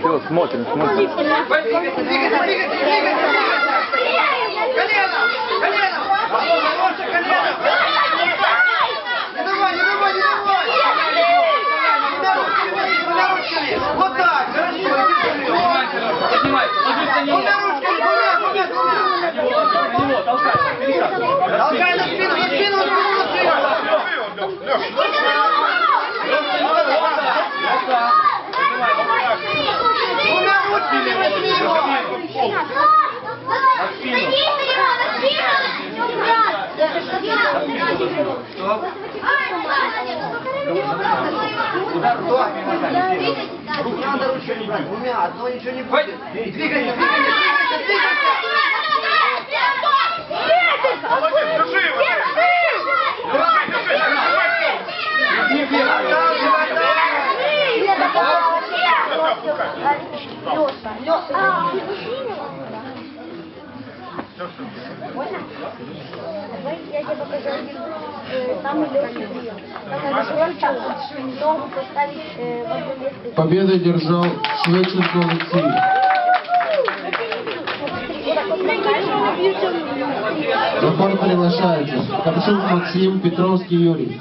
Все, смотрим, смотрим. Руки надо ручками брать, двумя, одно ничего не будет. Двигайся, двигайся, двигайся, двигайся! Леша, Леша. Э, э. Победу держал ногами. На фон приглашается Капшук Максим, Петровский Юрий.